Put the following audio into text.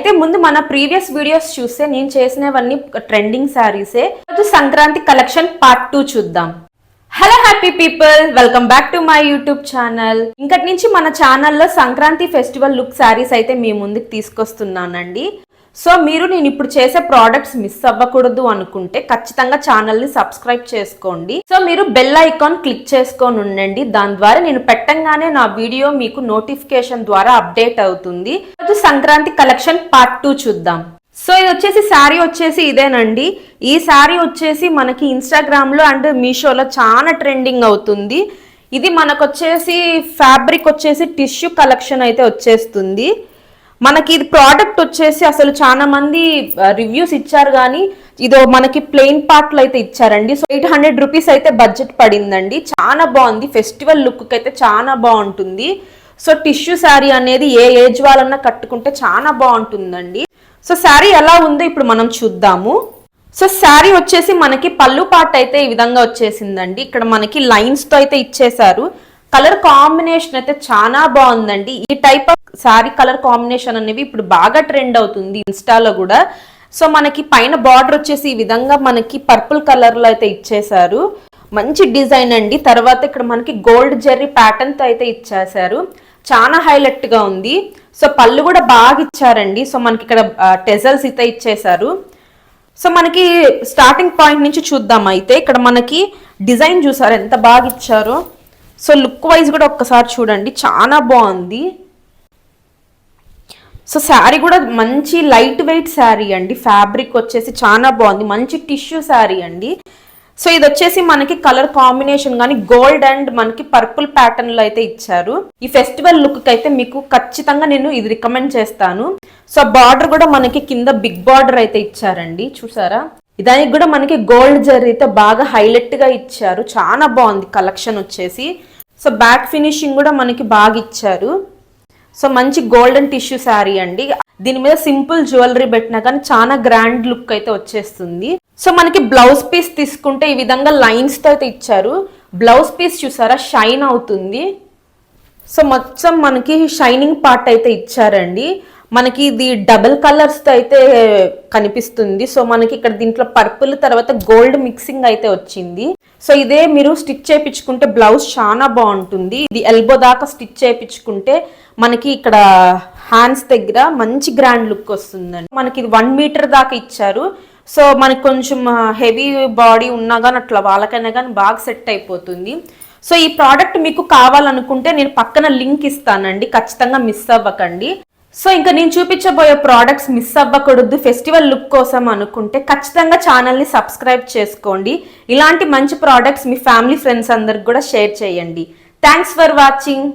అయితే ముందు మన ప్రీవియస్ వీడియోస్ చూస్తే నేను చేసినవన్నీ ట్రెండింగ్ శారీసే రోజు సంక్రాంతి కలెక్షన్ పార్ట్ టూ చూద్దాం. Hello happy people welcome back to my YouTube channel ఇంకటి నుంచి మన ఛానల్లో సంక్రాంతి ఫెస్టివల్ లుక్ శారీస్ అయితే మీ ముందుకు తీసుకొస్తున్నానండి. సో మీరు నేను ఇప్పుడు చేసే ప్రోడక్ట్స్ మిస్ అవ్వకూడదు అనుకుంటే ఖచ్చితంగా ఛానల్ని సబ్స్క్రైబ్ చేసుకోండి. సో మీరు బెల్ ఐకాన్ క్లిక్ చేసుకొని ఉండండి. దాని ద్వారా నేను పెట్టంగానే నా వీడియో మీకు నోటిఫికేషన్ ద్వారా అప్డేట్ అవుతుంది. సంక్రాంతి కలెక్షన్ పార్ట్ టూ చూద్దాం. సో ఇది వచ్చేసి శారీ వచ్చేసి ఇదేనండి. ఈ శారీ వచ్చేసి మనకి ఇన్స్టాగ్రామ్లో అండ్ మీషోలో చాలా ట్రెండింగ్ అవుతుంది. ఇది మనకు వచ్చేసి ఫ్యాబ్రిక్ వచ్చేసి టిష్యూ కలెక్షన్ అయితే వచ్చేస్తుంది. మనకి ఇది ప్రోడక్ట్ వచ్చేసి అసలు చాలా మంది రివ్యూస్ ఇచ్చారు కానీ ఇదో మనకి ప్లెయిన్ పార్ట్లు అయితే ఇచ్చారండి. సో ఎయిట్ హండ్రెడ్ రూపీస్ అయితే బడ్జెట్ పడిందండి. చాలా బాగుంది. ఫెస్టివల్ లుక్ అయితే చాలా బాగుంటుంది. సో టిష్యూ శారీ అనేది ఏ ఏజ్ వాళ్ళన్నా కట్టుకుంటే చాలా బాగుంటుందండి. సో శారీ ఎలా ఉందో ఇప్పుడు మనం చూద్దాము. సో శారీ వచ్చేసి మనకి పళ్ళు పాట అయితే ఈ విధంగా వచ్చేసిందండి. ఇక్కడ మనకి లైన్స్తో అయితే ఇచ్చేసారు కలర్ కాంబినేషన్ అయితే చాలా బాగుందండి. ఈ type of sari colour combination అనేవి ఇప్పుడు బాగా ట్రెండ్ అవుతుంది ఇన్స్టాలో కూడా. సో మనకి పైన బార్డర్ వచ్చేసి ఈ విధంగా మనకి పర్పుల్ కలర్లో అయితే ఇచ్చేశారు. మంచి డిజైన్ అండి. తర్వాత ఇక్కడ మనకి గోల్డ్ జెర్రీ ప్యాటర్న్తో అయితే ఇచ్చేసారు చాలా హైలైట్గా ఉంది. సో పళ్ళు కూడా బాగా ఇచ్చారండి. సో మనకి ఇక్కడ టెజల్స్ అయితే ఇచ్చేసారు సో మనకి స్టార్టింగ్ పాయింట్ నుంచి చూద్దాం అయితే. ఇక్కడ మనకి డిజైన్ చూసారు ఎంత బాగా ఇచ్చారో. సో లుక్ వైజ్ కూడా ఒక్కసారి చూడండి. చాలా బాగుంది. సో శారీ కూడా మంచి లైట్ వెయిట్ శారీ అండి. ఫ్యాబ్రిక్ వచ్చేసి చాలా బాగుంది. మంచి టిష్యూ శారీ అండి. సో ఇది వచ్చేసి మనకి కలర్ కాంబినేషన్ కానీ గోల్డ్ అండ్ మనకి పర్పుల్ ప్యాటర్న్లో అయితే ఇచ్చారు. ఈ ఫెస్టివల్ లుక్ అయితే మీకు ఖచ్చితంగా నేను ఇది రికమెండ్ చేస్తాను. సో బార్డర్ కూడా మనకి కింద బిగ్ బార్డర్ అయితే ఇచ్చారండి. చూసారా? దానికి కూడా మనకి గోల్డ్ జరీతో బాగా హైలైట్గా ఇచ్చారు. చాలా బాగుంది కలెక్షన్ వచ్చేసి. సో బ్యాక్ ఫినిషింగ్ కూడా మనకి బాగా ఇచ్చారు. సో మంచి గోల్డెన్ టిష్యూ శారీ అండి. దీని మీద సింపుల్ జ్యువెలరీ పెట్టినా కానీ చాలా గ్రాండ్ లుక్ అయితే వచ్చేస్తుంది. సో మనకి బ్లౌజ్ పీస్ తీసుకుంటే ఈ విధంగా లైన్స్తో అయితే ఇచ్చారు. బ్లౌజ్ పీస్ చూసారా? షైన్ అవుతుంది. సో మొత్తం మనకి షైనింగ్ పార్ట్ అయితే ఇచ్చారండి. మనకి ఇది డబుల్ కలర్స్ అయితే కనిపిస్తుంది. సో మనకి ఇక్కడ దీంట్లో పర్పుల్ తర్వాత గోల్డ్ మిక్సింగ్ అయితే వచ్చింది. సో ఇదే మీరు స్టిచ్ చేయించుకుంటే బ్లౌజ్ చాలా బాగుంటుంది. ఇది ఎల్బో దాకా స్టిచ్ చేయించుకుంటే మనకి ఇక్కడ హ్యాండ్స్ దగ్గర మంచి గ్రాండ్ లుక్ వస్తుందండి. మనకి ఇది వన్ మీటర్ దాకా ఇచ్చారు. సో మనకి కొంచెం హెవీ బాడీ ఉన్నా కానీ అట్లా వాళ్ళకైనా కానీ బాగా సెట్ అయిపోతుంది. సో ఈ ప్రోడక్ట్ మీకు కావాలనుకుంటే నేను పక్కన లింక్ ఇస్తానండి. ఖచ్చితంగా మిస్ అవ్వకండి. సో ఇంకా నేను చూపించబోయే ప్రోడక్ట్స్ మిస్ అవ్వకూడదు. ఫెస్టివల్ లుక్ కోసం అనుకుంటే ఖచ్చితంగా ఛానల్ని సబ్స్క్రైబ్ చేసుకోండి. ఇలాంటి మంచి ప్రోడక్ట్స్ మీ ఫ్యామిలీ ఫ్రెండ్స్ అందరికి కూడా షేర్ చేయండి. Thanks for watching